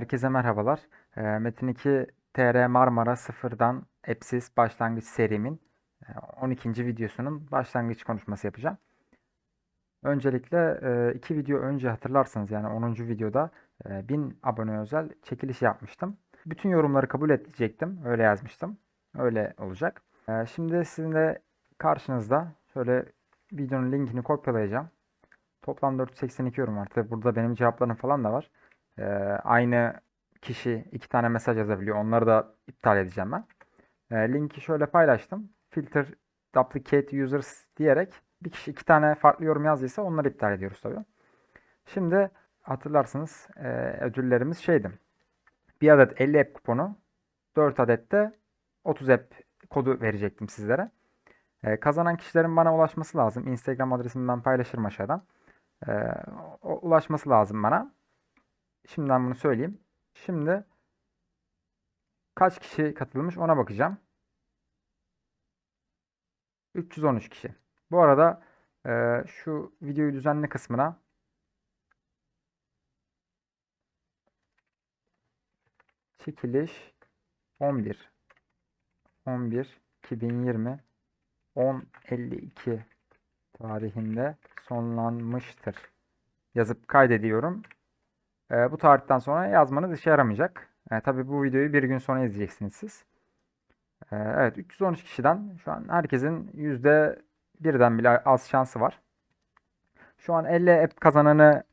Herkese merhabalar. Ee, Metin 2 TR Marmara sıfırdan app'siz başlangıç serimin e, 12. videosunun başlangıç konuşması yapacağım. Öncelikle e, iki video önce hatırlarsanız yani 10. videoda e, 1000 abone özel çekiliş yapmıştım. Bütün yorumları kabul edecektim. Öyle yazmıştım. Öyle olacak. E, Şimdi sizin de karşınızda şöyle videonun linkini kopyalayacağım. Toplam 482 yorum var. Tabi burada benim cevaplarım falan da var. Ee, aynı kişi iki tane mesaj yazabiliyor. Onları da iptal edeceğim ben. Ee, linki şöyle paylaştım. Filter duplicate users diyerek bir kişi iki tane farklı yorum yazdıysa onları iptal ediyoruz tabii. Şimdi hatırlarsınız e, ödüllerimiz şeydi. Bir adet 50 app kuponu, 4 adet de 30 app kodu verecektim sizlere. Ee, kazanan kişilerin bana ulaşması lazım. Instagram adresimi ben paylaşırım aşağıdan. O- ulaşması lazım bana. Şimdiden bunu söyleyeyim. Şimdi kaç kişi katılmış ona bakacağım. 313 kişi. Bu arada e, şu videoyu düzenle kısmına çekiliş 11 11 2020 10.52 tarihinde sonlanmıştır. Yazıp kaydediyorum. Ee, bu tarihten sonra yazmanız işe yaramayacak. Ee, tabii bu videoyu bir gün sonra izleyeceksiniz siz. Ee, evet 313 kişiden şu an herkesin yüzde birden bile az şansı var. Şu an 50 app kazananı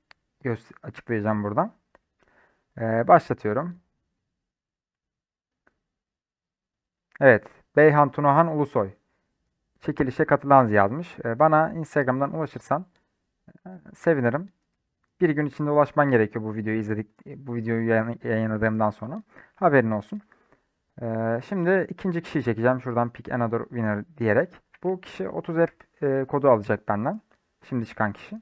açıklayacağım buradan. Ee, başlatıyorum. Evet. Beyhan Tunahan Ulusoy. Çekilişe katılan yazmış. Bana Instagram'dan ulaşırsan e, sevinirim. Bir gün içinde ulaşman gerekiyor bu videoyu izledik, bu videoyu yayın- yayınladığımdan sonra. Haberin olsun. Ee, şimdi ikinci kişiyi çekeceğim. Şuradan pick another winner diyerek. Bu kişi 30 app e, kodu alacak benden. Şimdi çıkan kişi.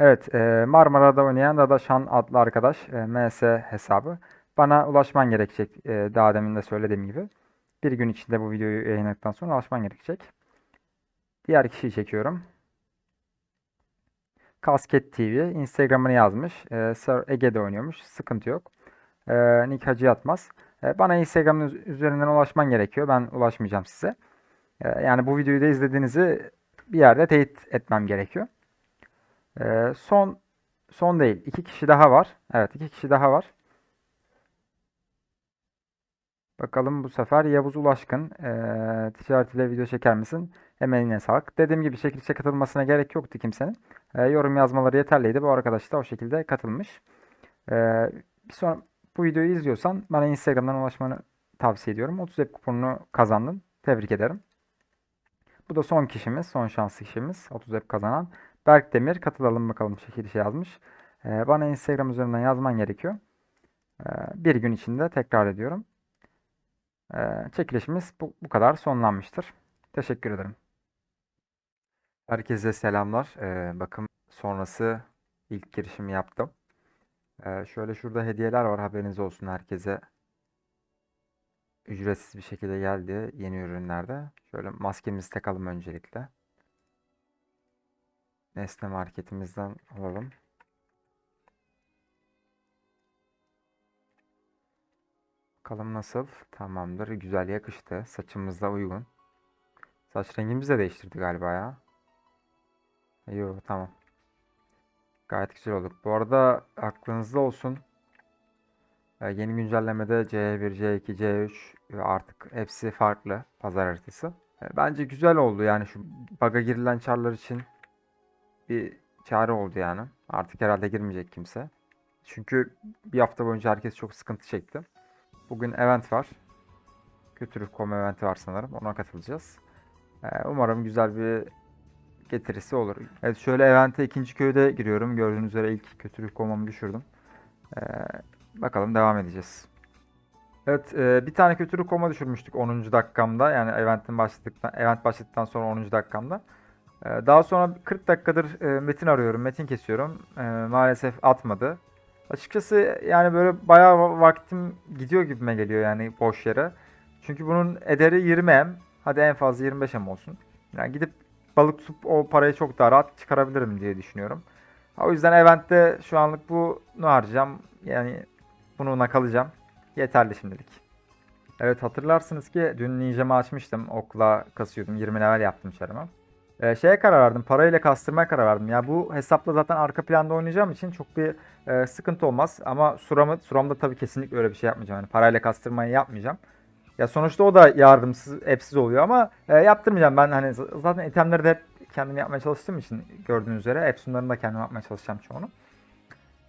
Evet, e, Marmara'da oynayan Dadaşan adlı arkadaş, e, MS hesabı. Bana ulaşman gerekecek, e, daha demin de söylediğim gibi. Bir gün içinde bu videoyu yayınladıktan sonra ulaşman gerekecek. Diğer kişiyi çekiyorum. Kasket TV Instagram'ını yazmış. Ee, Sir Ege'de oynuyormuş. Sıkıntı yok. Ee, Nick Hacı Yatmaz. Ee, bana Instagram'ın üz- üzerinden ulaşman gerekiyor. Ben ulaşmayacağım size. Ee, yani bu videoyu da izlediğinizi bir yerde teyit etmem gerekiyor. Ee, son son değil. iki kişi daha var. Evet, iki kişi daha var. Bakalım bu sefer Yavuz Ulaşkın eee ticaret ile video çeker misin? Emeğine sağlık. Dediğim gibi çekilişe katılmasına gerek yoktu kimsenin. Eee, yorum yazmaları yeterliydi. Bu arkadaş da o şekilde katılmış. Eee, bir sonra bu videoyu izliyorsan bana Instagram'dan ulaşmanı tavsiye ediyorum. 30 app kuponunu kazandın. Tebrik ederim. Bu da son kişimiz, son şanslı kişimiz. 30 app kazanan. Berk Demir katılalım bakalım çekilişe yazmış. Eee, bana Instagram üzerinden yazman gerekiyor. Eee, bir gün içinde tekrar ediyorum. Ee, çekilişimiz bu, bu kadar sonlanmıştır. Teşekkür ederim. Herkese selamlar. Ee, bakım sonrası ilk girişimi yaptım. Ee, şöyle şurada hediyeler var haberiniz olsun herkese. Ücretsiz bir şekilde geldi yeni ürünlerde. Şöyle maskemizi takalım öncelikle. Nesne marketimizden alalım. Bakalım nasıl? Tamamdır. Güzel yakıştı. Saçımızla uygun. Saç rengimizi de değiştirdi galiba ya. Yok tamam. Gayet güzel olduk. Bu arada aklınızda olsun. e, Yeni güncellemede C1, C2, C3 ve artık hepsi farklı pazar haritası. E, Bence güzel oldu yani şu bug'a girilen çarlar için bir çare oldu yani. Artık herhalde girmeyecek kimse. Çünkü bir hafta boyunca herkes çok sıkıntı çekti. Bugün event var. Kötülük.com eventi var sanırım. Ona katılacağız. E, Umarım güzel bir getirisi olur. Evet şöyle evente ikinci köyde giriyorum. Gördüğünüz üzere ilk kötülük komamı düşürdüm. Ee, bakalım devam edeceğiz. Evet e, bir tane kötülük koma düşürmüştük 10. dakikamda. Yani eventin başladıktan, event başladıktan sonra 10. dakikamda. Ee, daha sonra 40 dakikadır e, metin arıyorum. Metin kesiyorum. Ee, maalesef atmadı. Açıkçası yani böyle bayağı va- vaktim gidiyor gibime geliyor yani boş yere. Çünkü bunun ederi 20M. Hadi en fazla 25M olsun. Yani gidip balık tutup o parayı çok daha rahat çıkarabilirim diye düşünüyorum. O yüzden eventte şu anlık bunu harcayacağım. Yani bununla kalacağım. Yeterli şimdilik. Evet hatırlarsınız ki dün ninjamı açmıştım. Okla kasıyordum. 20 level yaptım çarımı. Ee, şeye karar verdim. Parayla kastırmaya karar verdim. Ya bu hesapla zaten arka planda oynayacağım için çok bir e, sıkıntı olmaz. Ama suramı, suramda tabii kesinlikle öyle bir şey yapmayacağım. Yani parayla kastırmayı yapmayacağım. Ya sonuçta o da yardımsız, epsiz oluyor ama e, yaptırmayacağım. Ben hani zaten itemleri de kendim yapmaya çalıştığım için gördüğünüz üzere Epson'larını da kendim yapmaya çalışacağım çoğunu.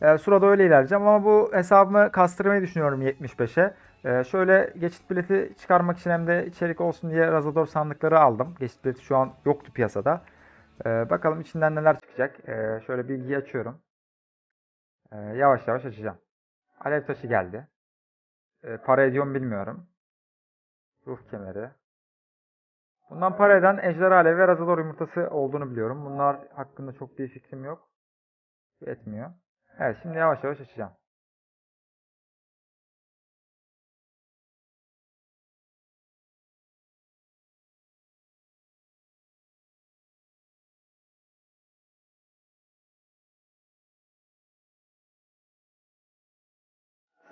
E, Surada öyle ilerleyeceğim ama bu hesabımı kastırmayı düşünüyorum 75'e. E, şöyle geçit bileti çıkarmak için hem de içerik olsun diye Razador sandıkları aldım. Geçit bileti şu an yoktu piyasada. E, bakalım içinden neler çıkacak. E, şöyle bilgiyi açıyorum. E, yavaş yavaş açacağım. Alev taşı geldi. E, para ediyor mu bilmiyorum. Ruh kemeri. Bundan para eden ejderha alevi ve razador yumurtası olduğunu biliyorum. Bunlar hakkında çok bir fikrim yok. Etmiyor. Evet şimdi yavaş yavaş açacağım.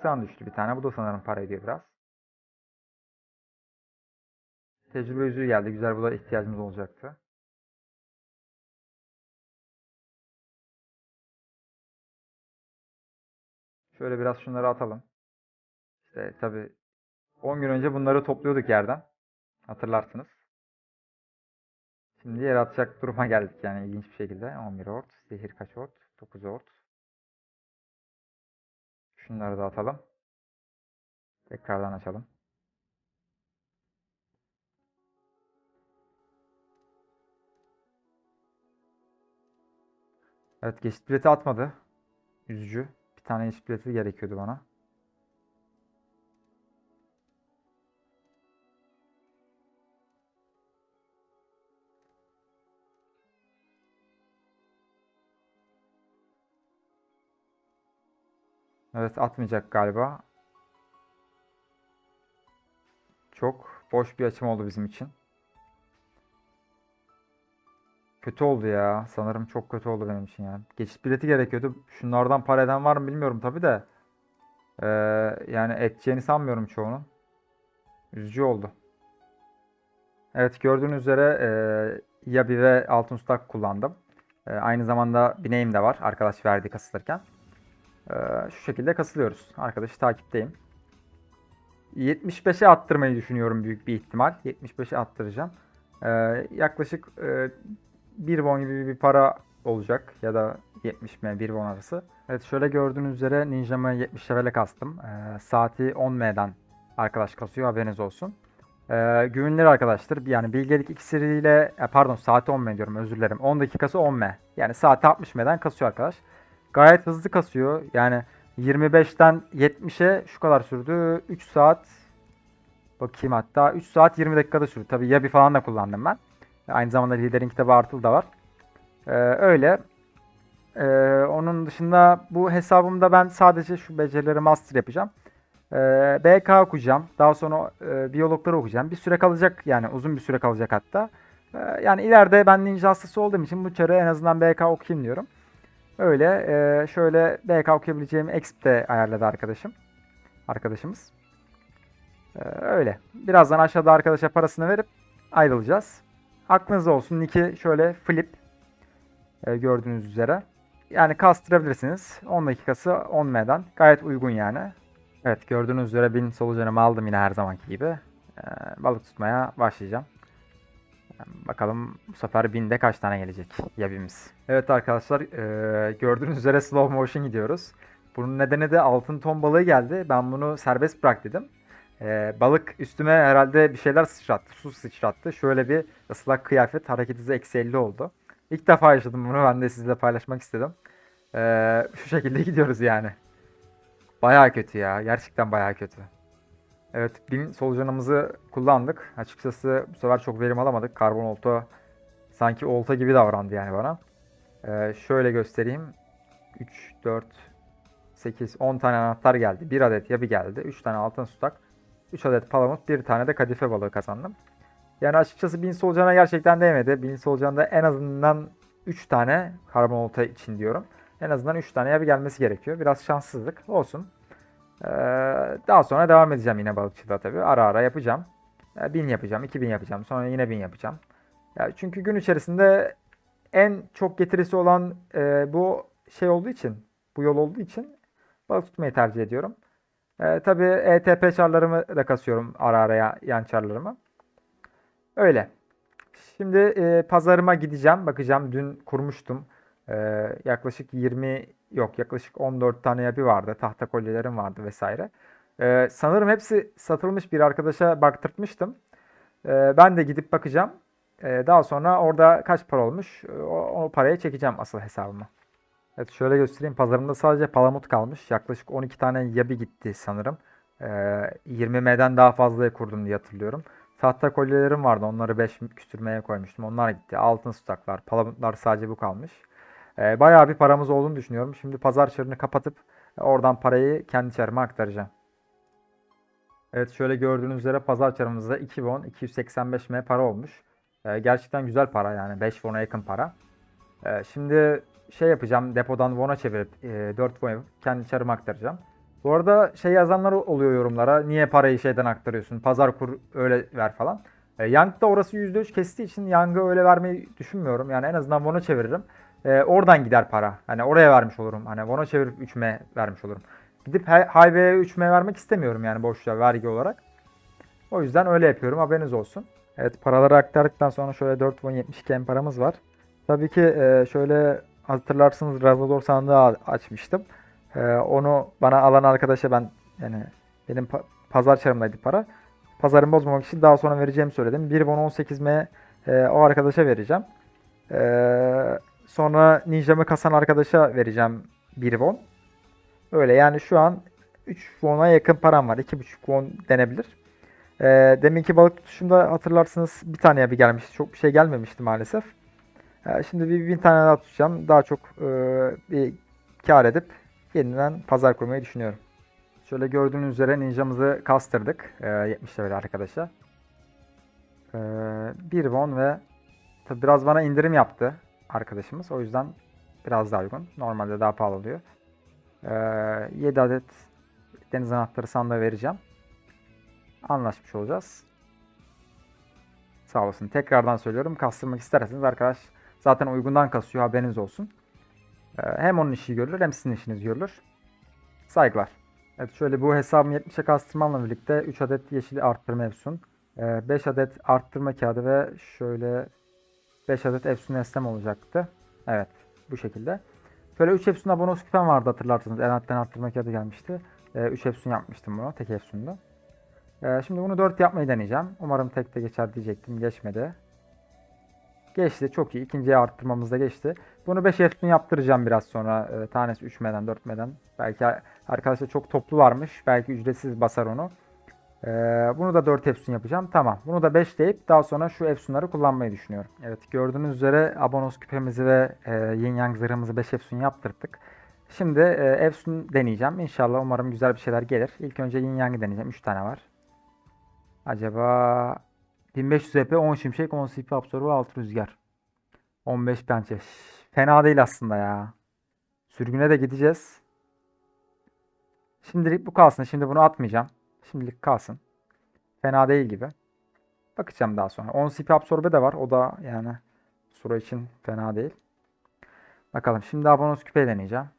San düştü bir tane. Bu da sanırım para ediyor biraz. Tecrübe yüzüğü geldi. Güzel bu da ihtiyacımız olacaktı. Şöyle biraz şunları atalım. İşte tabi 10 gün önce bunları topluyorduk yerden. Hatırlarsınız. Şimdi yere atacak duruma geldik yani ilginç bir şekilde. 11 ort, zehir kaç ort? 9 ort. Şunları da atalım. Tekrardan açalım. Evet geçit bileti atmadı. Üzücü. Bir tane geçit bileti gerekiyordu bana. Evet atmayacak galiba. Çok boş bir açım oldu bizim için. Kötü oldu ya. Sanırım çok kötü oldu benim için ya. Geçit bileti gerekiyordu. Şunlardan para eden var mı bilmiyorum tabi de. Ee, yani edeceğini sanmıyorum çoğunun. Üzücü oldu. Evet gördüğünüz üzere e, Yabi ve Altın Stak kullandım. E, aynı zamanda bineğim de var arkadaş verdi kasılırken. E, şu şekilde kasılıyoruz. Arkadaşı takipteyim. 75'e attırmayı düşünüyorum büyük bir ihtimal. 75'e attıracağım. E, yaklaşık e, 1 won gibi bir para olacak ya da 70 m 1 won arası. Evet şöyle gördüğünüz üzere Ninja'mı 70 level'e kastım. Ee, saati 10 m'den arkadaş kasıyor haberiniz olsun. Ee, güvenilir arkadaştır. Yani bilgelik iksiriyle e, pardon saati 10 m diyorum özür dilerim. 10 dakikası 10 m. Yani saati 60 m'den kasıyor arkadaş. Gayet hızlı kasıyor. Yani 25'ten 70'e şu kadar sürdü. 3 saat bakayım hatta 3 saat 20 dakikada sürdü. Tabii Yabi falan da kullandım ben. Aynı zamanda liderin kitabı artıl da var. Ee, öyle. Ee, onun dışında bu hesabımda ben sadece şu becerileri master yapacağım. Ee, BK okuyacağım. Daha sonra e, biyologları okuyacağım. Bir süre kalacak yani uzun bir süre kalacak hatta. Ee, yani ileride ben ninja hastası olduğum için bu çarı en azından BK okuyayım diyorum. Öyle. e, şöyle BK okuyabileceğim exp de ayarladı arkadaşım. Arkadaşımız. Ee, öyle. Birazdan aşağıda arkadaşa parasını verip ayrılacağız. Aklınızda olsun. Nick'i şöyle flip e, gördüğünüz üzere. Yani kastırabilirsiniz. 10 dakikası 10 M'den. Gayet uygun yani. Evet gördüğünüz üzere 1000 solucanımı aldım yine her zamanki gibi. Ee, balık tutmaya başlayacağım. Yani bakalım bu sefer 1000'de kaç tane gelecek yabimiz. Evet arkadaşlar e, gördüğünüz üzere slow motion gidiyoruz. Bunun nedeni de altın ton balığı geldi. Ben bunu serbest bırak dedim. Ee, balık üstüme herhalde bir şeyler sıçrattı. Su sıçrattı. Şöyle bir ıslak kıyafet hareket hızı eksi 50 oldu. İlk defa yaşadım bunu. Ben de sizle paylaşmak istedim. Ee, şu şekilde gidiyoruz yani. Baya kötü ya. Gerçekten baya kötü. Evet, bin solucanımızı kullandık. Açıkçası bu sefer çok verim alamadık. Karbon olta sanki olta gibi davrandı yani bana. Ee, şöyle göstereyim. 3, 4, 8, 10 tane anahtar geldi. 1 adet yabi geldi. 3 tane altın sutak. 3 adet palamut, 1 tane de kadife balığı kazandım. Yani açıkçası bin solucana gerçekten değmedi. Bin solucanda en azından 3 tane karbon olta için diyorum. En azından 3 tane yabi gelmesi gerekiyor. Biraz şanssızlık olsun. Ee, daha sonra devam edeceğim yine balıkçılığa tabii. Ara ara yapacağım. Ee, 1000 yapacağım, 2000 yapacağım. Sonra yine 1000 yapacağım. Ya çünkü gün içerisinde en çok getirisi olan e, bu şey olduğu için, bu yol olduğu için balık tutmayı tercih ediyorum. Ee, tabii ETP çarlarımı da kasıyorum ara ara ya- yan çarlarımı. Öyle. Şimdi e, pazarıma gideceğim. Bakacağım. Dün kurmuştum. Ee, yaklaşık 20 yok yaklaşık 14 tane yabi vardı. Tahta kolyelerim vardı vesaire. Ee, sanırım hepsi satılmış bir arkadaşa baktırtmıştım. Ee, ben de gidip bakacağım. Ee, daha sonra orada kaç para olmuş o, o parayı çekeceğim asıl hesabıma. Evet şöyle göstereyim. Pazarımda sadece palamut kalmış. Yaklaşık 12 tane yabi gitti sanırım. Ee, 20M'den daha fazlaya kurdum diye hatırlıyorum. Tahta kolyelerim vardı. Onları 5 küsürmeye koymuştum. Onlar gitti. Altın tutaklar, palamutlar sadece bu kalmış. Ee, bayağı bir paramız olduğunu düşünüyorum. Şimdi pazar çarını kapatıp e, oradan parayı kendi çarıma aktaracağım. Evet şöyle gördüğünüz üzere pazar çarımızda 2 won 285M para olmuş. Ee, gerçekten güzel para yani 5 won'a yakın para. Ee, şimdi şey yapacağım depodan won'a çevirip e, 4 won kendi çarıma aktaracağım. Bu arada şey yazanlar oluyor yorumlara. Niye parayı şeyden aktarıyorsun? Pazar kur öyle ver falan. E, Young'da orası %3 kestiği için Young'ı öyle vermeyi düşünmüyorum. Yani en azından Won'a çeviririm. E, oradan gider para. Hani oraya vermiş olurum. Hani Won'a çevirip 3M vermiş olurum. Gidip Hi- Highway'e 3M vermek istemiyorum yani boşluğa vergi olarak. O yüzden öyle yapıyorum. Haberiniz olsun. Evet paraları aktardıktan sonra şöyle 4 won 72 M paramız var. Tabii ki e, şöyle hatırlarsınız Razador sandığı açmıştım. Ee, onu bana alan arkadaşa ben yani benim pa- pazar çarımdaydı para. Pazarımı bozmamak için daha sonra vereceğimi söyledim. 1 won 18M e, o arkadaşa vereceğim. Ee, sonra Ninja'mı kasan arkadaşa vereceğim 1 won. Öyle yani şu an 3 won'a yakın param var. 2,5 won denebilir. Ee, deminki balık tutuşumda hatırlarsınız bir tane bir gelmişti. Çok bir şey gelmemişti maalesef. Şimdi bir bin tane daha tutacağım. Daha çok e, bir kar edip yeniden pazar kurmayı düşünüyorum. Şöyle gördüğünüz üzere ninjamızı kastırdık. E, 70 level arkadaşa. E, 1 won ve tabi biraz bana indirim yaptı arkadaşımız. O yüzden biraz daha uygun. Normalde daha pahalı oluyor. E, 7 adet deniz anahtarı sandığı vereceğim. Anlaşmış olacağız. Sağ olasın. Tekrardan söylüyorum. Kastırmak isterseniz arkadaş zaten uygundan kasıyor haberiniz olsun. Ee, Hem onun işi görülür hem sizin işiniz görülür. Saygılar. Evet şöyle bu hesabımı 70'e kastırmamla birlikte 3 adet yeşil arttırma efsun. 5 adet arttırma kağıdı ve şöyle 5 adet efsun esnem olacaktı. Evet bu şekilde. Şöyle 3 efsunla bonus küpem vardı hatırlarsınız. Enatten arttırma kağıdı gelmişti. 3 efsun yapmıştım bunu tek efsunda. Ee, Şimdi bunu 4 yapmayı deneyeceğim. Umarım tek de geçer diyecektim. Geçmedi. Geçti. Çok iyi. İkinciye arttırmamız da geçti. Bunu 5 efsun yaptıracağım biraz sonra. Ee, tanesi 3M'den 4M'den. Belki arkadaşlar çok toplu varmış. Belki ücretsiz basar onu. Ee, bunu da 4 efsun yapacağım. Tamam. Bunu da 5 deyip daha sonra şu efsunları kullanmayı düşünüyorum. Evet gördüğünüz üzere abonos küpemizi ve e, yin yang zırhımızı 5 efsun yaptırdık. Şimdi e, efsun deneyeceğim. İnşallah umarım güzel bir şeyler gelir. İlk önce yin yang'ı deneyeceğim. 3 tane var. Acaba 1500 EP 10 şimşek 10 CP absorbe 6 rüzgar. 15 pençe. Fena değil aslında ya. Sürgüne de gideceğiz. Şimdilik bu kalsın. Şimdi bunu atmayacağım. Şimdilik kalsın. Fena değil gibi. Bakacağım daha sonra. 10 CP absorbe de var. O da yani Sura için fena değil. Bakalım. Şimdi abonos küpe deneyeceğim.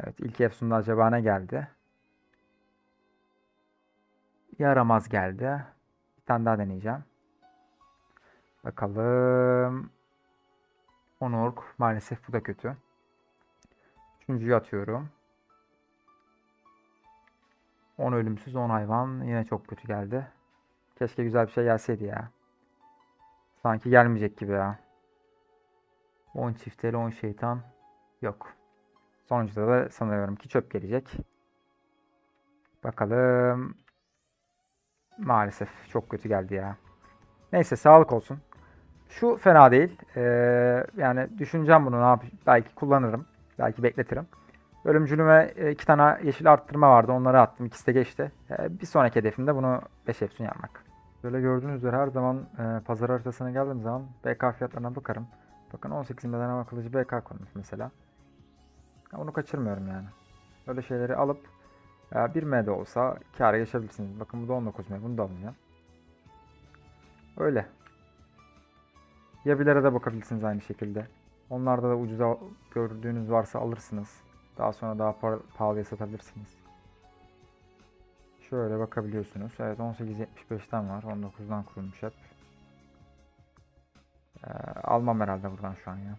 Evet ilk Efsun'da acaba ne geldi? Yaramaz geldi. Tane daha deneyeceğim. Bakalım. Onurk. Maalesef bu da kötü. Üçüncüyü atıyorum. 10 ölümsüz 10 hayvan. Yine çok kötü geldi. Keşke güzel bir şey gelseydi ya. Sanki gelmeyecek gibi ya. 10 çifteli 10 şeytan. Yok. Sonuncuda da sanıyorum ki çöp gelecek. Bakalım. Maalesef çok kötü geldi ya. Neyse sağlık olsun. Şu fena değil. Ee, yani düşüneceğim bunu ne yap belki kullanırım. Belki bekletirim. Ölümcülüme e, iki tane yeşil arttırma vardı. Onları attım. İkisi de geçti. Ee, bir sonraki hedefim de bunu 5 efsun yapmak. Böyle gördüğünüz üzere her zaman e, pazar haritasına geldiğim zaman BK fiyatlarına bakarım. Bakın 18 beden hava kılıcı BK konmuş mesela. Onu kaçırmıyorum yani. Öyle şeyleri alıp 1 M de olsa kâra geçebilirsiniz. Bakın bu da 19 M. Bunu da alacağım. Öyle. Ya birlere de bakabilirsiniz aynı şekilde. Onlarda da ucuza gördüğünüz varsa alırsınız. Daha sonra daha pahalıya satabilirsiniz. Şöyle bakabiliyorsunuz. Evet 18.75'ten var. 19'dan kurulmuş hep. Ee, almam herhalde buradan şu an ya.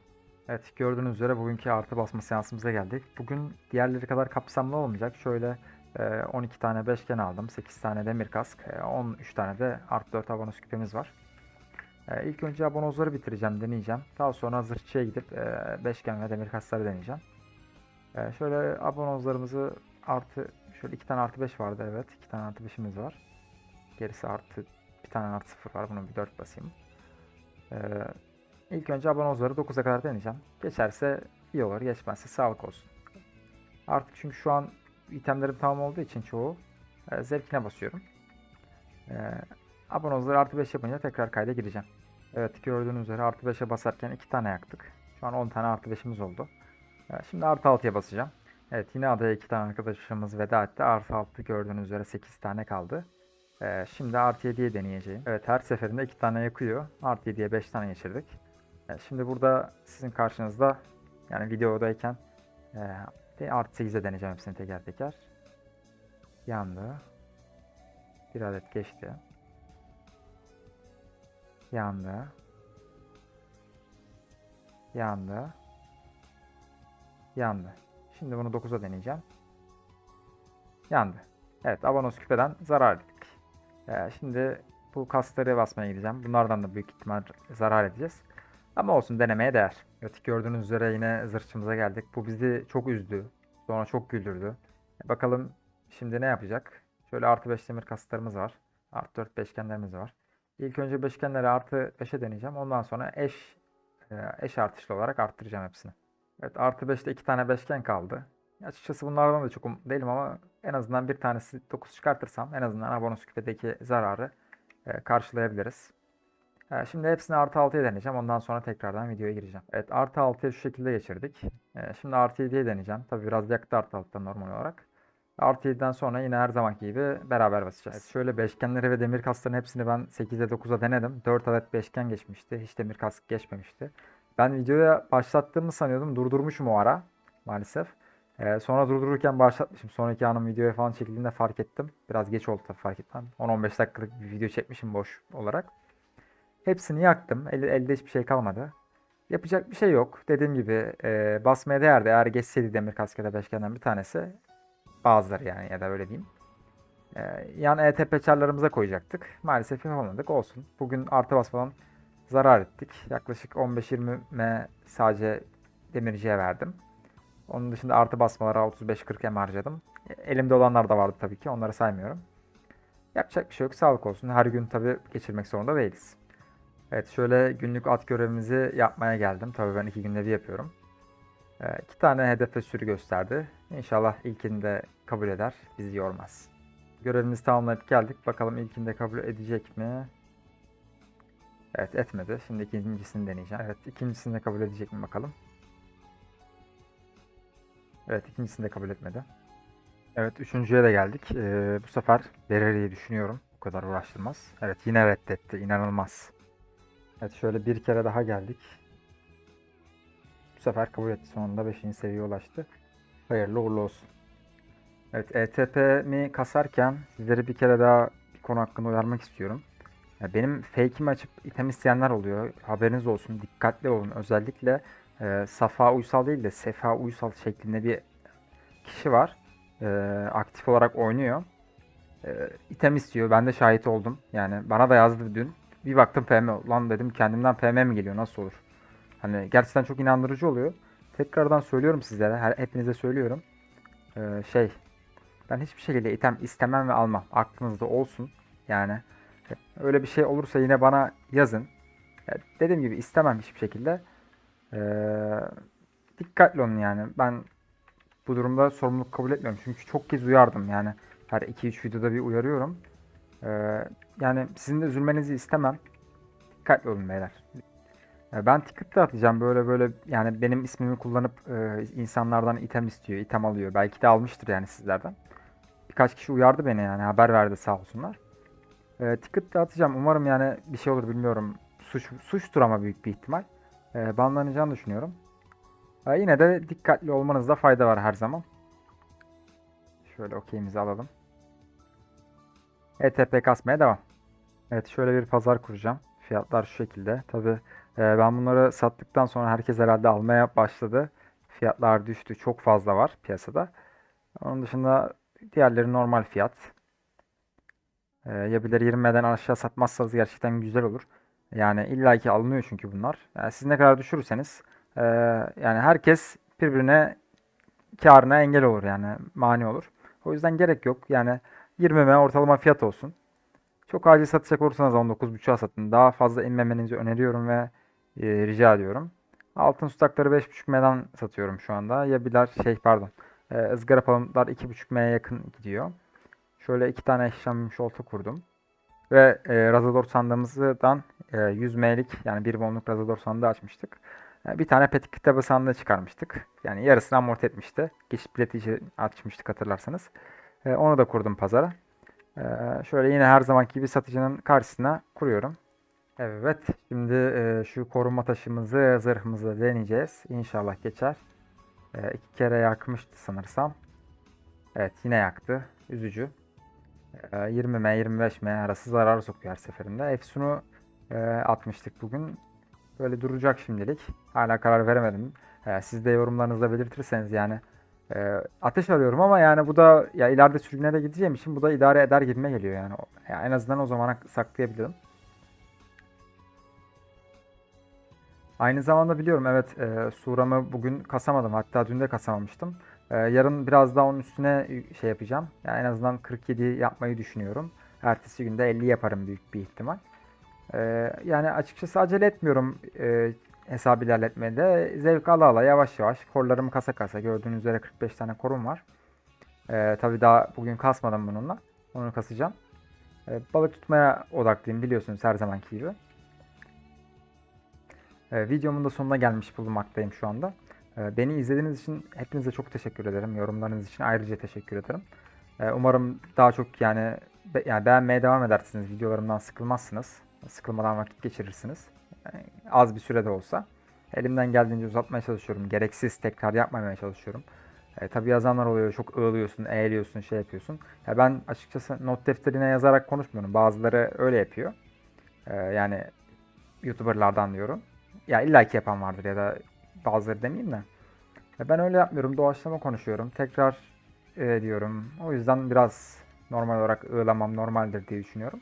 Evet gördüğünüz üzere bugünkü artı basma seansımıza geldik. Bugün diğerleri kadar kapsamlı olmayacak. Şöyle 12 tane beşgen aldım. 8 tane demir kask. e, 13 tane de artı 4 abonos küpemiz var. E, ilk önce abonozları bitireceğim, deneyeceğim. Daha sonra zırhçıya gidip beşgen ve demir kaskları deneyeceğim. Şöyle abonozlarımızı artı şöyle 2 tane artı 5 vardı evet. 2 tane artı 5'imiz var. Gerisi artı bir tane artı 0 var. Bunu bir 4 basayım. Ee, ilk önce abonozları 9'a kadar deneyeceğim. Geçerse iyi olur, geçmezse sağlık olsun. Artık çünkü şu an itemlerim tamam olduğu için çoğu e, zevkine basıyorum. Ee, abonozları artı 5 yapınca tekrar kayda gireceğim. Evet gördüğünüz üzere artı 5'e basarken 2 tane yaktık. Şu an 10 tane artı 5'imiz oldu. Ee, şimdi artı 6'ya basacağım. Evet yine adaya 2 tane arkadaşımız veda etti. Artı 6 gördüğünüz üzere 8 tane kaldı. Ee, şimdi artı 7'ye deneyeceğim. Evet her seferinde 2 tane yakıyor. Artı 7'ye 5 tane geçirdik. Ee, şimdi burada sizin karşınızda yani videodayken e, de artı 8'e deneyeceğim hepsini teker teker. Yandı. Bir adet geçti. Yandı. Yandı. Yandı. Şimdi bunu 9'a deneyeceğim. Yandı. Evet abonos küpeden zarar ettik. Ee, şimdi bu kasları basmaya gideceğim. Bunlardan da büyük ihtimal zarar edeceğiz. Ama olsun denemeye değer. Evet gördüğünüz üzere yine zırhçımıza geldik. Bu bizi çok üzdü. Sonra çok güldürdü. Bakalım şimdi ne yapacak? Şöyle artı 5 demir kaslarımız var. Artı 4 beşgenlerimiz var. İlk önce beşgenleri artı 5'e deneyeceğim. Ondan sonra eş e, eş artışlı olarak arttıracağım hepsini. Evet artı 5'te 2 tane beşgen kaldı. Açıkçası bunlardan da çok umutlu değilim ama en azından bir tanesi 9 çıkartırsam en azından abonus küpedeki zararı e, karşılayabiliriz. E, şimdi hepsini artı 6'ya deneyeceğim. Ondan sonra tekrardan videoya gireceğim. Evet artı 6'ya şu şekilde geçirdik. E, şimdi artı 7'ye deneyeceğim. Tabi biraz yaktı artı 6'dan normal olarak. Artı 7'den sonra yine her zamanki gibi beraber basacağız. Evet, şöyle beşgenleri ve demir kasların hepsini ben 8'e 9'a denedim. 4 adet beşgen geçmişti. Hiç demir kask geçmemişti. Ben videoya başlattığımı sanıyordum. Durdurmuşum o ara maalesef. Ee, sonra durdururken başlatmışım. Sonraki anım videoya falan çekildiğinde fark ettim. Biraz geç oldu tabii fark etmem. 10-15 dakikalık bir video çekmişim boş olarak. Hepsini yaktım. El- elde hiçbir şey kalmadı. Yapacak bir şey yok. Dediğim gibi e, basmaya değerdi. Eğer geçseydi demir kaskede beşgenden bir tanesi. Bazıları yani ya da öyle diyeyim. E, yan ETP çarlarımıza koyacaktık. Maalesef yapamadık. Olsun. Bugün artı basmadan zarar ettik. Yaklaşık 15-20 M sadece demirciye verdim. Onun dışında artı basmalara 35-40 M harcadım. Elimde olanlar da vardı tabii ki. Onları saymıyorum. Yapacak bir şey yok. Sağlık olsun. Her gün tabii geçirmek zorunda değiliz. Evet şöyle günlük at görevimizi yapmaya geldim. Tabii ben iki günde bir yapıyorum. Ee, iki tane hedefe sürü gösterdi. İnşallah ilkinde kabul eder. Bizi yormaz. Görevimizi tamamlayıp geldik. Bakalım ilkinde kabul edecek mi? Evet etmedi. Şimdi ikincisini deneyeceğim. Evet ikincisini de kabul edecek mi bakalım. Evet ikincisini de kabul etmedi. Evet üçüncüye de geldik. Ee, bu sefer verir diye düşünüyorum. Bu kadar uğraştırmaz. Evet yine reddetti. İnanılmaz. Evet şöyle bir kere daha geldik. Bu sefer kabul etti. Sonunda 5. seviyeye ulaştı. Hayırlı uğurlu olsun. Evet ETP'mi kasarken sizleri bir kere daha bir konu hakkında uyarmak istiyorum. Ya Benim fake'imi açıp item isteyenler oluyor. Haberiniz olsun. Dikkatli olun. Özellikle e, Safa Uysal değil de Sefa Uysal şeklinde bir kişi var. E, aktif olarak oynuyor. E, item istiyor. Ben de şahit oldum. Yani bana da yazdı dün. Bir baktım PM. Lan dedim kendimden PM mi geliyor? Nasıl olur? Hani gerçekten çok inandırıcı oluyor. Tekrardan söylüyorum sizlere. Her, hepinize söylüyorum. E, şey. Ben hiçbir şekilde item istemem ve almam. Aklınızda olsun. Yani öyle bir şey olursa yine bana yazın. Ya dediğim gibi istemem hiçbir şekilde. Ee, dikkatli olun yani. Ben bu durumda sorumluluk kabul etmiyorum. Çünkü çok kez uyardım yani. Her 2-3 videoda bir uyarıyorum. Ee, yani sizin de üzülmenizi istemem. Dikkatli olun beyler. E, Ben ticket de atacağım böyle böyle yani benim ismimi kullanıp e, insanlardan item istiyor, item alıyor. Belki de almıştır yani sizlerden. Birkaç kişi uyardı beni yani haber verdi sağ olsunlar. E, ticket de atacağım. Umarım yani bir şey olur bilmiyorum. Suç suçtur ama büyük bir ihtimal. E, banlanacağını düşünüyorum. E, yine de dikkatli olmanızda fayda var her zaman. Şöyle okeyimizi alalım. ETP kasmaya devam. Evet şöyle bir pazar kuracağım. Fiyatlar şu şekilde. Tabi ben bunları sattıktan sonra herkes herhalde almaya başladı. Fiyatlar düştü. Çok fazla var piyasada. Onun dışında diğerleri normal fiyat. E, ya birileri 20'den aşağı satmazsanız gerçekten güzel olur. Yani illaki alınıyor çünkü bunlar. Yani siz ne kadar düşürürseniz e, yani herkes birbirine karına engel olur yani mani olur. O yüzden gerek yok. Yani 20 M ortalama fiyat olsun. Çok acil satacak olursanız 19.5'a satın. Daha fazla inmemenizi öneriyorum ve e, rica ediyorum. Altın stakları 5.5 M'den satıyorum şu anda. Yabiler şey pardon. E, ızgara palamutlar 2.5 M'ye yakın gidiyor. Şöyle iki tane eşlenmiş olta kurdum. Ve e, Razador sandığımızdan e, 100 M'lik yani bir bonluk Razador sandığı açmıştık. E, bir tane Petik kitabı sandığı çıkarmıştık. Yani yarısını amorti etmişti. Geçiş bileti için açmıştık hatırlarsanız. E, onu da kurdum pazara. Ee, şöyle yine her zamanki gibi satıcının karşısına kuruyorum. Evet, şimdi e, şu koruma taşımızı, zırhımızı deneyeceğiz. İnşallah geçer. E, iki kere yakmıştı sanırsam. Evet, yine yaktı. Üzücü. E, 20M, 25M arası zarar sokuyor her seferinde. Efsun'u e, atmıştık bugün. Böyle duracak şimdilik. Hala karar veremedim. E, siz de yorumlarınızda belirtirseniz yani e, ateş arıyorum ama yani bu da ya ileride sürgüne de gideceğim için bu da idare eder gibime geliyor yani. O- ya en azından o zamana saklayabilirim. Aynı zamanda biliyorum evet e, Suram'ı bugün kasamadım. Hatta dün de kasamamıştım. E, yarın biraz daha onun üstüne şey yapacağım. Yani en azından 47 yapmayı düşünüyorum. Ertesi günde 50 yaparım büyük bir ihtimal. E, yani açıkçası acele etmiyorum e, hesabı ilerletmede. Zevk ala ala yavaş yavaş korlarımı kasa kasa gördüğünüz üzere 45 tane korum var. E, tabii daha bugün kasmadım bununla. Onu kasacağım. E, balık tutmaya odaklıyım biliyorsunuz her zamanki gibi. E, videomun da sonuna gelmiş bulunmaktayım şu anda. E, beni izlediğiniz için hepinize çok teşekkür ederim. Yorumlarınız için ayrıca teşekkür ederim. E, umarım daha çok yani, be- yani beğenmeye devam edersiniz. Videolarımdan sıkılmazsınız. Sıkılmadan vakit geçirirsiniz. Az bir sürede olsa. Elimden geldiğince uzatmaya çalışıyorum. Gereksiz tekrar yapmamaya çalışıyorum. E, tabii yazanlar oluyor. Çok ığlıyorsun, eğiliyorsun, şey yapıyorsun. Ya ben açıkçası not defterine yazarak konuşmuyorum. Bazıları öyle yapıyor. E, yani YouTuber'lardan diyorum. Ya illaki yapan vardır ya da bazıları demeyeyim de. Ya ben öyle yapmıyorum. Doğaçlama konuşuyorum. Tekrar e, diyorum. O yüzden biraz normal olarak ığlamam normaldir diye düşünüyorum.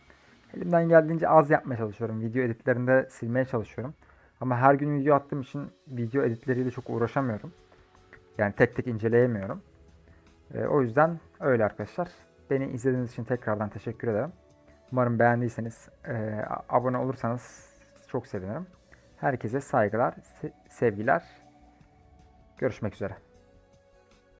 Elimden geldiğince az yapmaya çalışıyorum. Video editlerinde silmeye çalışıyorum. Ama her gün video attığım için video editleriyle çok uğraşamıyorum. Yani tek tek inceleyemiyorum. E, o yüzden öyle arkadaşlar. Beni izlediğiniz için tekrardan teşekkür ederim. Umarım beğendiyseniz e, abone olursanız çok sevinirim. Herkese saygılar, se- sevgiler. Görüşmek üzere.